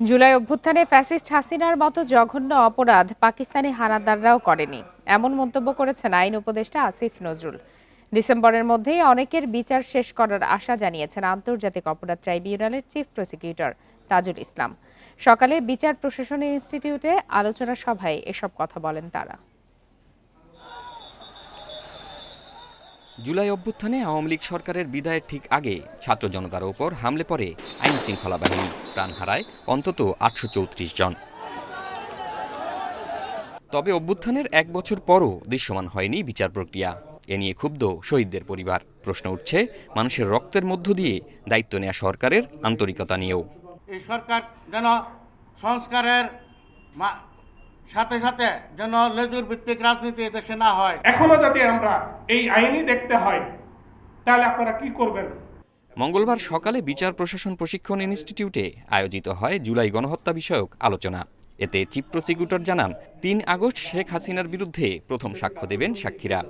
জুলাই অভ্যুত্থানে ফ্যাসিস্ট হাসিনার মতো জঘন্য অপরাধ পাকিস্তানি হানাদাররাও করেনি। এমন মন্তব্য করেছেন আইন উপদেষ্টা আসিফ নজরুল। ডিসেম্বরের মধ্যেই অনেকের বিচার শেষ করার আশা জানিয়েছেন আন্তর্জাতিক অপরাধ ট্রাইব্যুনালের চিফ প্রসিকিউটর তাজুল ইসলাম। সকালে বিচার প্রশাসন ইনস্টিটিউটে আলোচনা সভায় এসব কথা বলেন তারা। জুলাই অভ্যুত্থানে আওয়ামী লীগ সরকারের বিদায়ের ঠিক আগে ছাত্র জনতার ওপর হামলে পড়ে আইন শৃঙ্খলা বাহিনী। প্রাণ হারায় অন্তত আটশো চৌত্রিশ জন। তবে অভ্যুত্থানের এক বছর পরও দৃশ্যমান হয়নি বিচার প্রক্রিয়া। এ নিয়ে ক্ষুব্ধ শহীদদের পরিবার। প্রশ্ন উঠছে, মানুষের রক্তের মধ্য দিয়ে দায়িত্ব নেওয়া সরকারের আন্তরিকতা নিয়েও। এই সরকার যেন সংস্কারের সাথে সাথে যেন লেজুর ভিত্তিক রাজনীতি দেশে না হয়। এখনও যদি আমরা এই আইনই দেখতে হয় তাহলে আপনারা কি করবেন? মঙ্গলবার সকালে বিচার প্রশাসন প্রশিক্ষণ ইনস্টিটিউটে আয়োজিত হয় জুলাই গণহত্যা বিষয়ক আলোচনা। এতে চিফ প্রসিকিউটর জানান তিন আগস্ট শেখ হাসিনার বিরুদ্ধে প্রথম সাক্ষ্য দেবেন সাক্ষীরা।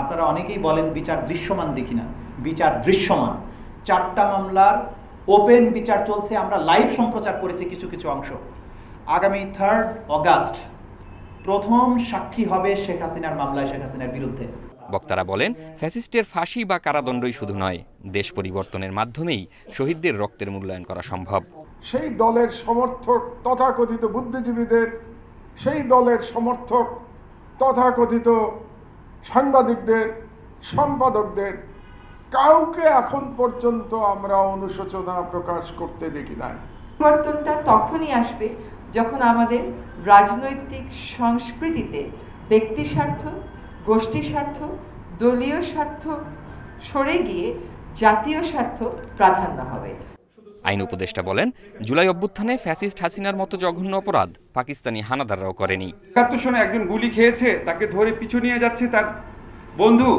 আপনারা অনেকেই বলেন বিচার দৃশ্যমান দেখি না। বিচার দৃশ্যমান। চারটা মামলার ওপেন বিচার চলছে আমরা লাইভ সম্প্রচার করেছি কিছু কিছু অংশ। আগামী থার্ড অগাস্ট প্রথম সাক্ষী হবে শেখ হাসিনার মামলায় শেখ হাসিনার বিরুদ্ধে। বক্তারা বলেন ফ্যাসিস্টের ফাঁসি বা কারাদণ্ডই শুধু নয় দেশ পরিবর্তনের মাধ্যমেই শহীদদের রক্তের মূল্যায়ন করা সম্ভব। সেই দলের সমর্থক তথাকথিত বুদ্ধিজীবীদের সেই দলের সমর্থক তথাকথিত সাংবাদিকদের সম্পাদকদের কাউকে এখন পর্যন্ত আমরা অনুশোচনা প্রকাশ করতে দেখি নাই। পরিবর্তনটা তখনই আসবে যখন আমাদের রাজনৈতিক সংস্কৃতিতে ব্যক্তি স্বার্থ গোষ্ঠী স্বার্থ দলীয় স্বার্থ সরে গিয়ে জাতীয় স্বার্থ প্রাধান্য হবে। আইন উপদেষ্টা বলেন জুলাই অভ্যুত্থানে ফ্যাসিস্ট হাসিনার মতো জঘন্য অপরাধ পাকিস্তানি হানাদাররাও করেনি। একাত্তর সনে একজন গুলি খেয়েছে তাকে ধরে পিছু নিয়ে যাচ্ছে তার বন্ধু।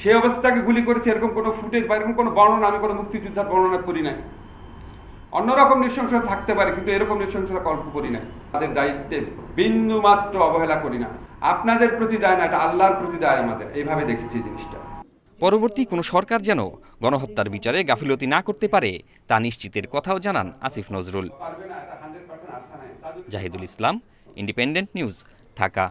সেই অবস্থা তাকে গুলি করেছে এরকম কোনো ফুটেজ বা এরকম কোনো বর্ণনা আমি কোনো মুক্তিযোদ্ধার বর্ণনা করি নাই। অন্যরকম নৃশংসতা থাকতে পারে কিন্তু এরকম নৃশংসতা কল্প করি না তাদের দায়িত্বে বিন্দু মাত্র অবহেলা করি না। আপনাদের প্রতি দায় না এটা আল্লাহর প্রতি দায় আমাদের। এইভাবে দেখেছি জিনিসটা। পরবর্তী কোনো সরকার যেন গণহত্যার বিচারে গাফিলতি না করতে পারে তা নিশ্চিতের কথাও জানান Asif Nazrul. Zahidul Islam independent news Dhaka.